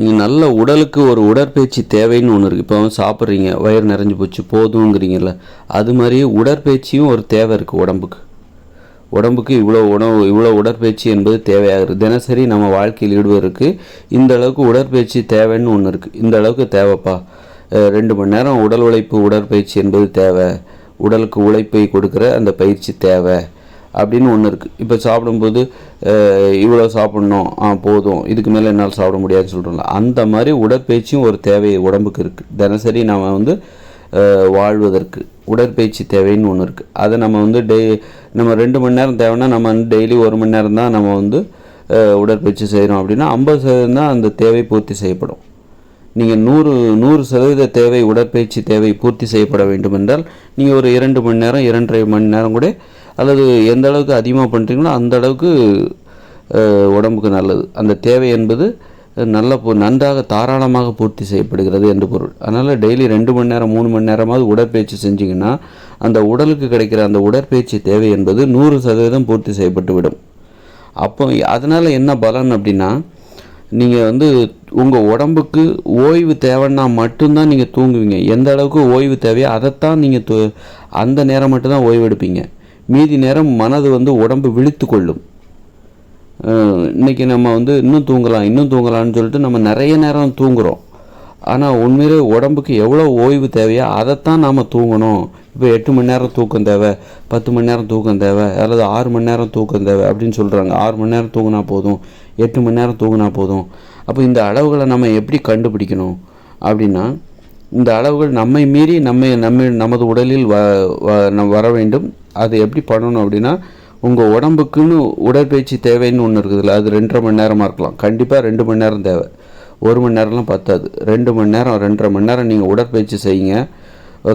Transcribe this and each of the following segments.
நீங்கள் நல்ல உடலுக்கு ஒரு உடற்பயிற்சி தேவைன்னு ஒன்று இருக்குது இப்போ சாப்பிட்றீங்க வயிறு நிறைஞ்சு போச்சு போதுங்கிறீங்கல்ல அது மாதிரி உடற்பயிற்சியும் ஒரு தேவை இருக்குது உடம்புக்கு. உடம்புக்கு இவ்வளோ உணவு இவ்வளோ உடற்பயிற்சி என்பது தேவையாகிறது. தினசரி நம்ம வாழ்க்கையில் ஈடுபடுறதுக்கு இந்த அளவுக்கு உடற்பயிற்சி தேவைன்னு ஒன்று இருக்குது இந்த அளவுக்கு தேவைப்பா. ரெண்டு மணி நேரம் உடல் உழைப்பு உடற்பயிற்சி என்பது தேவை. உடலுக்கு உழைப்பை கொடுக்குற அந்த பயிற்சி தேவை. அப்படின்னு ஒன்று இருக்குது இப்போ சாப்பிடும்போது இவ்வளோ சாப்பிட்ணும். ஆ போதும். இதுக்கு மேலே என்னால் சாப்பிட முடியாதுன்னு சொல்கிறோம்ல அந்த மாதிரி உடற்பயிற்சியும் ஒரு தேவை உடம்புக்கு இருக்குது தினசரி நம்ம வந்து வாழ்வதற்கு உடற்பயிற்சி தேவைன்னு ஒன்று இருக்குது அதை நம்ம வந்து டெய் நம்ம ரெண்டு மணி நேரம் தேவைன்னா நம்ம வந்து டெய்லி ஒரு மணி நேரம் தான் நம்ம வந்து உடற்பயிற்சி செய்கிறோம் அப்படின்னா ஐம்பது சதவீதம் தான் அந்த தேவை பூர்த்தி செய்யப்படும். நீங்கள் நூறு நூறு சதவீத தேவை உடற்பயிற்சி தேவை பூர்த்தி செய்யப்பட வேண்டும் என்றால் நீங்கள் ஒரு இரண்டு மணி நேரம் இரண்டரை மணி நேரம் கூட அல்லது எந்த அளவுக்கு அதிகமாக பண்ணுறீங்களோ அந்த அளவுக்கு உடம்புக்கு நல்லது. அந்த தேவை என்பது நல்ல நன்றாக தாராளமாக பூர்த்தி செய்யப்படுகிறது என்று பொருள். அதனால் டெய்லி ரெண்டு மணி நேரம் மூணு மணி நேரமாவது உடற்பயிற்சி செஞ்சீங்கன்னா அந்த உடலுக்கு கிடைக்கிற அந்த உடற்பயிற்சி தேவை என்பது நூறு சதவீதம் பூர்த்தி செய்யப்பட்டு விடும் அப்போ அதனால் என்ன பலன் அப்படின்னா நீங்கள் வந்து உங்கள் உடம்புக்கு ஓய்வு தேவைன்னா மட்டும்தான் நீங்கள் தூங்குவீங்க. எந்த அளவுக்கு ஓய்வு தேவையோ அதைத்தான் நீங்கள் தூ அந்த நேரம் மட்டும்தான் ஓய்வு எடுப்பீங்க. மீதி நேரம் மனது வந்து உடம்பு விழித்து கொள்ளும். இன்றைக்கி நம்ம வந்து இன்னும் தூங்கலாம் இன்னும் தூங்கலாம்னு சொல்லிட்டு நம்ம நிறைய நேரம் தூங்குகிறோம் ஆனால் உண்மையிலே உடம்புக்கு எவ்வளோ ஓய்வு தேவையோ அதைத்தான் நாம் தூங்கணும். இப்போ எட்டு மணி நேரம் தூக்கம் தேவை பத்து மணி நேரம் தூக்கம் தேவை அல்லது ஆறு மணி நேரம் தூக்கம் தேவை அப்படின்னு சொல்கிறாங்க ஆறு மணி நேரம் தூங்கினா போதும் எட்டு மணி நேரம் தூங்கினா போதும். அப்போ இந்த அளவுகளை நம்ம எப்படி கண்டுபிடிக்கணும் அப்படின்னா இந்த அளவுகள் நம்மை மீறி நம்மை நம்ம நமது உடலில் வ வ- நம் வர வேண்டும். அது எப்படி பண்ணணும் அப்படின்னா உங்கள் உடம்புக்குன்னு உடற்பயிற்சி தேவைன்னு ஒன்று இருக்குதுல்ல அது ரெண்டரை மணி நேரமாக இருக்கலாம். கண்டிப்பாக ரெண்டு மணி நேரம் தேவை. ஒரு மணி நேரம்லாம் பத்தாது. ரெண்டு மணி நேரம் ரெண்டரை மணி நேரம் நீங்கள் உடற்பயிற்சி செய்யுங்க.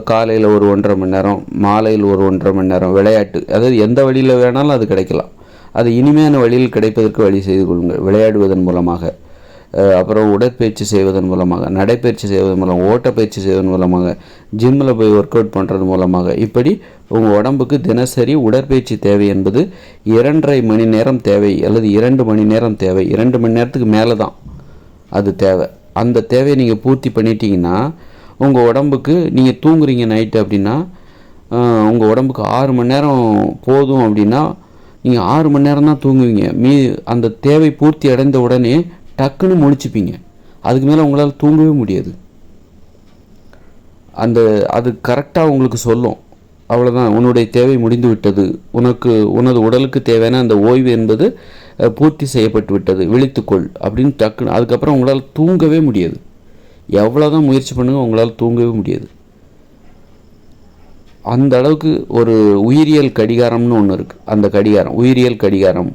காலையில் ஒரு ஒன்றரை மணி நேரம் மாலையில் ஒரு ஒன்றரை மணி நேரம் விளையாட்டு. அதாவது எந்த வழியில் வேணாலும் அது கிடைக்கலாம். அது இனிமையான வழியில் கிடைப்பதற்கு வழி செய்து கொள்ளுங்கள் விளையாடுவதன் மூலமாக. அப்புறம் உடற்பயிற்சி செய்வதன் மூலமாக நடைப்பயிற்சி செய்வதன் மூலம் ஓட்டப்பயிற்சி செய்வதன் மூலமாக ஜிம்மில் போய் ஒர்க் அவுட் பண்ணுறது மூலமாக இப்படி உங்கள் உடம்புக்கு தினசரி உடற்பயிற்சி தேவை என்பது இரண்டரை மணி நேரம் தேவை அல்லது இரண்டு மணி நேரம் தேவை. இரண்டு மணி நேரத்துக்கு மேலே தான் அது தேவை. அந்த தேவையை நீங்கள் பூர்த்தி பண்ணிட்டீங்கன்னா உங்கள் உடம்புக்கு நீங்கள் தூங்குறீங்க நைட்டு அப்படின்னா உங்கள் உடம்புக்கு ஆறு மணி நேரம் போதும் அப்படின்னா நீங்கள் ஆறு மணி நேரம் தான் தூங்குவீங்க. மீ அந்த தேவை பூர்த்தி அடைந்த உடனே டக்குன்னு முடிச்சுப்பீங்க அதுக்கு மேலே உங்களால் தூங்கவே முடியாது. அந்த அது கரெக்டாக உங்களுக்கு சொல்லும். அவ்வளோதான் உன்னுடைய தேவை முடிந்து விட்டது. உனக்கு உனது உடலுக்கு தேவையான அந்த ஓய்வு என்பது பூர்த்தி செய்யப்பட்டு விட்டது. விழித்துக்கொள் அப்படின்னு டக்குன்னு அதுக்கப்புறம் உங்களால் தூங்கவே முடியாது. எவ்வளோ தான் முயற்சி பண்ணுங்க உங்களால் தூங்கவே முடியாது. அந்த அளவுக்கு ஒரு உயிரியல் கடிகாரம்னு ஒன்று இருக்குது அந்த கடிகாரம் உயிரியல் கடிகாரம்.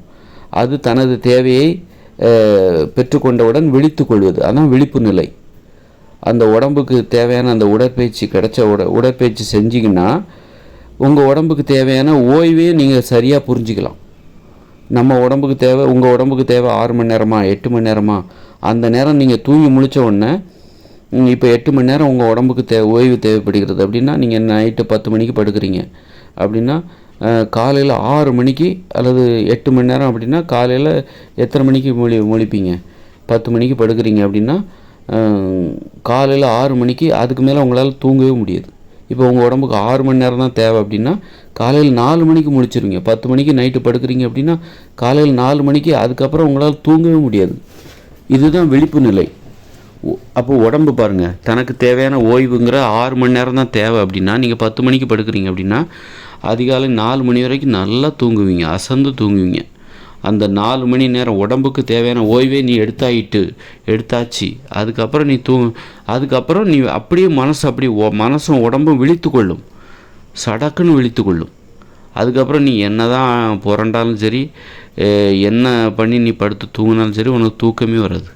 அது தனது தேவையை பெற்றுக்கொண்டவுடன் விழித்து கொள்வது அதான் விழிப்பு நிலை. அந்த உடம்புக்கு தேவையான அந்த உடற்பயிற்சி கிடைச்ச உட உடற்பயிற்சி செஞ்சிங்கன்னா உங்கள் உடம்புக்கு தேவையான ஓய்வையும் நீங்கள் சரியாக புரிஞ்சிக்கலாம். நம்ம உடம்புக்கு தேவை உங்கள் உடம்புக்கு தேவை ஆறு மணி நேரமா எட்டு மணி நேரமா அந்த நேரம் நீங்கள் தூங்கி முழிச்ச உடனே இப்போ எட்டு மணி நேரம் உங்கள் உடம்புக்கு தே ஓய்வு தேவைப்படுகிறது. அப்படின்னா நீங்கள் நைட்டு பத்து மணிக்கு படுக்கிறீங்க. அப்படின்னா காலையில் ஆறு மணிக்கு அல்லது எட்டு மணி நேரம் அப்படின்னா காலையில் எத்தனை மணிக்கு முழி மொழிப்பீங்க? பத்து மணிக்கு படுக்கிறீங்க அப்படின்னா காலையில் ஆறு மணிக்கு அதுக்கு மேலே உங்களால் தூங்கவே முடியாது. இப்போ உங்கள் உடம்புக்கு ஆறு மணி நேரம் தான் தேவை அப்படின்னா காலையில் நாலு மணிக்கு முடிச்சிருங்க பத்து மணிக்கு நைட்டு படுக்கிறீங்க அப்படின்னா காலையில் நாலு மணிக்கு அதுக்கப்புறம் உங்களால் தூங்கவே முடியாது. இதுதான் விழிப்பு நிலை. அப்போ உடம்பு பாருங்க. தனக்கு தேவையான ஓய்வுங்கிற ஆறு மணி நேரம் தான் தேவை அப்படின்னா நீங்கள் பத்து மணிக்கு படுக்கிறீங்க அப்படின்னா அதிகாலை நாலு மணி வரைக்கும் நல்லா தூங்குவீங்க. அசந்து தூங்குவீங்க. அந்த நாலு மணி நேரம் உடம்புக்கு தேவையான ஓய்வே நீ எடுத்தாயிட்டு எடுத்தாச்சு. அதுக்கப்புறம் நீ தூ அதுக்கப்புறம் நீ அப்படியே மனசு அப்படியே ஒ- மனசும் உடம்பும் விழித்து கொள்ளும். சடக்குன்னு விழித்து கொள்ளும். அதுக்கப்புறம் நீ என்ன தான் புரண்டாலும் சரி என்ன பண்ணி நீ படுத்து தூங்கினாலும் சரி உனக்கு தூக்கமே வராது.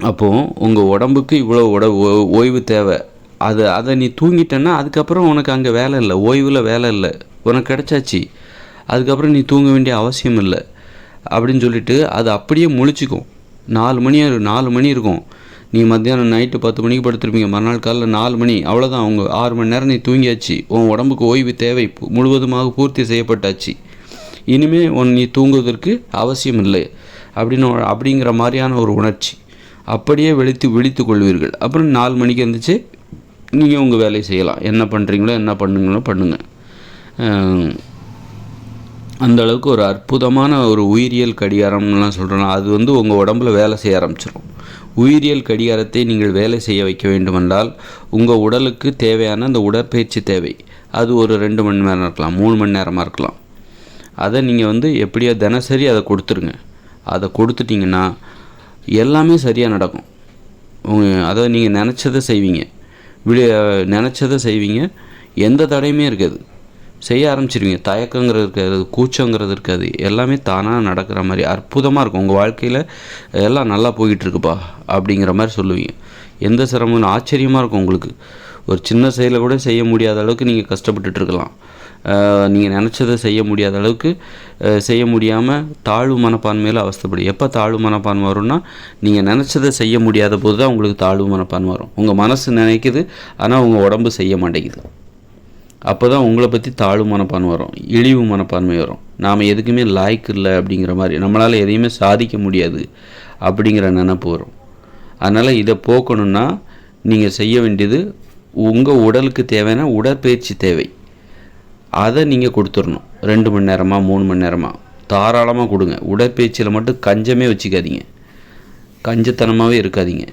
அப்போது உங்கள் உடம்புக்கு இவ்வளோ உட ஓய்வு தேவை. அது அதை நீ தூங்கிட்டேன்னா அதுக்கப்புறம் உனக்கு அங்கே வேலை இல்லை. ஓய்வில் வேலை இல்லை. உனக்கு கிடச்சாச்சு. அதுக்கப்புறம் நீ தூங்க வேண்டிய அவசியம் இல்லை. அப்படின்னு சொல்லிட்டு அது அப்படியே முழிச்சிக்கும். நாலு மணி நாலு மணி இருக்கும். நீ மத்தியானம் நைட்டு பத்து மணிக்கு படுத்துருப்பீங்க. மறுநாள் காலைல நாலு மணி. அவ்வளோதான் அவங்க ஆறு மணி நேரம் நீ தூங்கியாச்சு. உன் உடம்புக்கு ஓய்வு தேவை. முழுவதுமாக பூர்த்தி செய்யப்பட்டாச்சு. இனிமேல் உன் நீ தூங்குவதற்கு அவசியம் இல்லை. அப்படின்னு அப்படிங்கிற மாதிரியான ஒரு உணர்ச்சி. அப்படியே விழித்து விழித்து கொள்வீர்கள். அப்புறம் நாலு மணிக்கு எழுந்திரிச்சு நீங்கள் உங்கள் வேலையை செய்யலாம். என்ன பண்ணுறீங்களோ என்ன பண்ணுங்களோ பண்ணுங்கள் அந்த அளவுக்கு ஒரு அற்புதமான ஒரு உயிரியல் கடிகாரம்லாம் சொல்கிறோம் அது வந்து உங்கள் உடம்புல வேலை செய்ய ஆரம்பிச்சிடும் உயிரியல் கடிகாரத்தை நீங்கள் வேலை செய்ய வைக்க வேண்டுமென்றால் உங்கள் உடலுக்கு தேவையான அந்த உடற்பயிற்சி தேவை. அது ஒரு ரெண்டு மணி நேரம் இருக்கலாம் மூணு மணி நேரமாக இருக்கலாம். அதை நீங்கள் வந்து எப்படியோ தினசரி அதை கொடுத்துருங்க. அதை கொடுத்துட்டிங்கன்னா எல்லாமே சரியாக நடக்கும். அதை அதாவது நீங்கள் நினச்சதை செய்வீங்க. விழி நினச்சதை செய்வீங்க. எந்த தடையுமே இருக்காது. செய்ய ஆரம்பிச்சிருவீங்க. தயக்கங்கிறது இருக்காது கூச்சங்கிறது இருக்காது. எல்லாமே தானாக நடக்கிற மாதிரி அற்புதமாக இருக்கும். உங்கள் வாழ்க்கையில் எல்லாம் நல்லா போய்கிட்டுருக்குப்பா அப்படிங்கிற மாதிரி சொல்லுவீங்க. எந்த சிரமம் ஆச்சரியமாக இருக்கும் உங்களுக்கு. ஒரு சின்ன செயலை கூட செய்ய முடியாத அளவுக்கு நீங்கள் கஷ்டப்பட்டுட்டு இருக்கலாம். நீங்கள் நினச்சதை செய்ய முடியாத அளவுக்கு செய்ய முடியாமல் தாழ்வு மனப்பான்மையில் அவஸ்தைப்படும் எப்போ தாழ்வு மனப்பான்மை வரும்னா நீங்கள் நினச்சதை செய்ய முடியாத போது தான் உங்களுக்கு தாழ்வு மனப்பான்மை வரும். உங்கள் மனசு நினைக்குது ஆனால் உங்கள் உடம்பு செய்ய மாட்டேங்குது. அப்போ தான் உங்களை பற்றி தாழ்வு மனப்பான்மை வரும் இழிவு மனப்பான்மை வரும். நாம் எதுக்குமே லாய்க்கு இல்லை அப்படிங்கிற மாதிரி நம்மளால் எதையுமே சாதிக்க முடியாது அப்படிங்கிற நினப்பு வரும். அதனால் இதை போக்கணுன்னா நீங்கள் செய்ய வேண்டியது உங்கள் உடலுக்கு தேவையான உடற்பயிற்சி தேவை. அதை நீங்கள் கொடுத்துடணும். ரெண்டு மணி நேரமாக மூணு மணி நேரமாக தாராளமாக கொடுங்க. உடற்பயிற்சியில் மட்டும் கஞ்சமே வச்சுக்காதீங்க. கஞ்சத்தனமாகவே இருக்காதீங்க.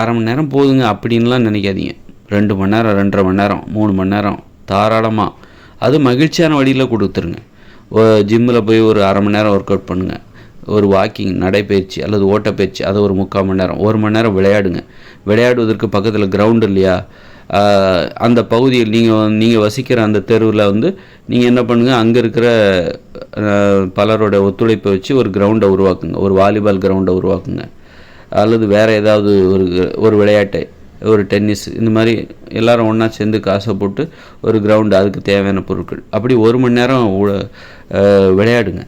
அரை மணி நேரம் போதுங்க அப்படின்லாம் நினைக்காதீங்க. ரெண்டு மணி நேரம் ரெண்டரை மணி நேரம் மூணு மணி நேரம். தாராளமாக அது மகிழ்ச்சியான வழியில் கொடுத்துருங்க. ஜிம்மில் போய் ஒரு அரை மணி நேரம் ஒர்க் அவுட் பண்ணுங்கள் ஒரு வாக்கிங் நடைப்பயிற்சி அல்லது ஓட்டப்பயிற்சி அதை ஒரு முக்கால் மணி நேரம். ஒரு மணி நேரம் விளையாடுங்க. விளையாடுவதற்கு பக்கத்தில் கிரவுண்டு இல்லையா? அந்த பகுதியில் நீங்கள் நீங்கள் வசிக்கிற அந்த தெருவில் வந்து நீங்கள் என்ன பண்ணுங்கள் அங்கே இருக்கிற பலரோட ஒத்துழைப்பை வச்சு ஒரு கிரவுண்டை உருவாக்குங்க. ஒரு வாலிபால் கிரவுண்டை உருவாக்குங்க. அல்லது வேறு ஏதாவது ஒரு ஒரு விளையாட்டை ஒரு டென்னிஸ் இந்த மாதிரி எல்லாரும் ஒன்றா சேர்ந்து காசை போட்டு ஒரு கிரவுண்டு அதுக்கு தேவையான பொருட்கள். அப்படி ஒரு மணி நேரம் உ- விளையாடுங்க.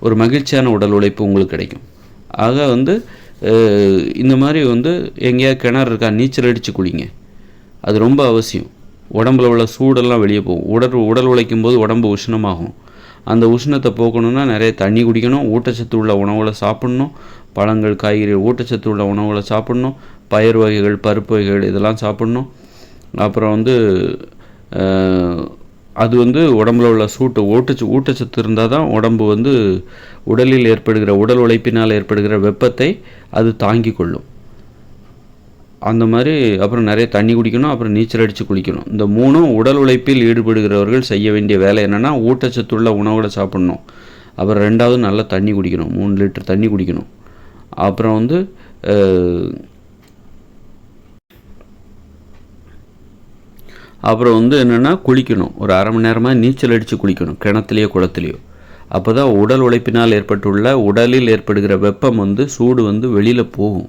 ஒரு மகிழ்ச்சியான உடல் உழைப்பு உங்களுக்கு கிடைக்கும். ஆக வந்து இந்த மாதிரி வந்து எங்கேயாவது கிணறு இருக்கா நீச்சல் அடித்து குளிங்க. அது ரொம்ப அவசியம். உடம்புல உள்ள சூடெல்லாம் வெளியே போகும். உடல் உடல் உழைக்கும் போது உடம்பு உஷ்ணமாகும். அந்த உஷ்ணத்தை போக்கணும்னா நிறைய தண்ணி குடிக்கணும் ஊட்டச்சத்து உள்ள உணவுகளை சாப்பிடணும் பழங்கள் காய்கறி ஊட்டச்சத்து உள்ள உணவுகளை சாப்பிடணும் பயிர் வகைகள் பருப்பு வகைகள் இதெல்லாம் சாப்பிடணும். அப்புறம் வந்து அது வந்து உடம்புல உள்ள சூட்டு ஊட்டச்சு ஊட்டச்சத்து இருந்தால் தான் உடம்பு வந்து உடலில் ஏற்படுகிற உடல் உழைப்பினால் ஏற்படுகிற வெப்பத்தை அது தாங்கி கொள்ளும். அந்த மாதிரி அப்புறம் நிறைய தண்ணி குடிக்கணும் அப்புறம் நீச்சல் அடித்து குளிக்கணும். இந்த மூணும் உடல் உழைப்பில் ஈடுபடுகிறவர்கள் செய்ய வேண்டிய வேலை என்னென்னா ஊட்டச்சத்துள்ள உணவுகளை சாப்பிடணும். அப்புறம் ரெண்டாவது நல்லா தண்ணி குடிக்கணும் மூணு லிட்டர் தண்ணி குடிக்கணும். அப்புறம் வந்து அப்புறம் வந்து என்னென்னா குளிக்கணும். ஒரு அரை மணி நேரமாக நீச்சல் அடித்து குளிக்கணும் கிணத்துலையோ குளத்துலையோ. அப்போ தான் உடல் உழைப்பினால் ஏற்பட்டுள்ள உடலில் ஏற்படுகிற வெப்பம் வந்து சூடு வந்து வெளியில் போகும்.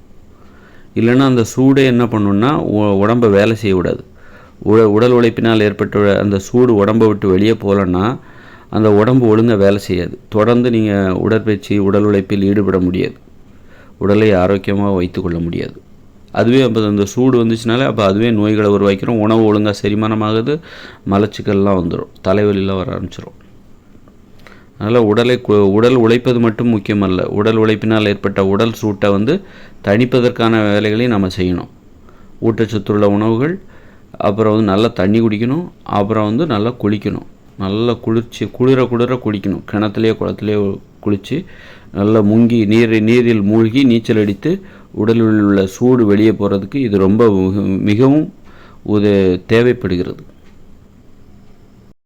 இல்லைன்னா அந்த சூடே என்ன பண்ணுன்னா உ- உடம்பை வேலை செய்ய விடாது. உட உடல் உழைப்பினால் ஏற்பட்ட அந்த சூடு உடம்பை விட்டு வெளியே போகலன்னா அந்த உடம்பு ஒழுங்காக வேலை செய்யாது. தொடர்ந்து நீங்கள் உடற்பயிற்சி உடல் உழைப்பில் ஈடுபட முடியாது. உடலை ஆரோக்கியமாக வைத்துக்கொள்ள முடியாது. அதுவே அப்போ அந்த சூடு வந்துச்சுனாலே அப்போ அதுவே நோய்களை உருவாக்கிறோம் உணவு ஒழுங்காக செரிமானமாகுது. மலச்சிக்கல்லாம் வந்துடும் தலைவலிலாம் வர ஆரம்பிச்சிடும் அதனால் உடலை கு- உடல் உழைப்பது மட்டும் முக்கியமல்ல. உடல் உழைப்பினால் ஏற்பட்ட உடல் சூட்டை வந்து தணிப்பதற்கான வேலைகளையும் நம்ம செய்யணும். ஊட்டச்சத்துள்ள உணவுகள் அப்புறம் வந்து நல்லா தண்ணி குடிக்கணும் அப்புறம் வந்து நல்லா குளிக்கணும். நல்லா குளிர்ச்சி குளிர குளிர குளிக்கணும் கிணத்துலேயோ குளத்துலேயோ குளித்து நல்லா முங்கி நீர் நீரில் மூழ்கி நீச்சல் அடித்து உடலில் உள்ள சூடு வெளியே போகிறதுக்கு இது ரொம்ப மிகவும் உத தேவைப்படுகிறது.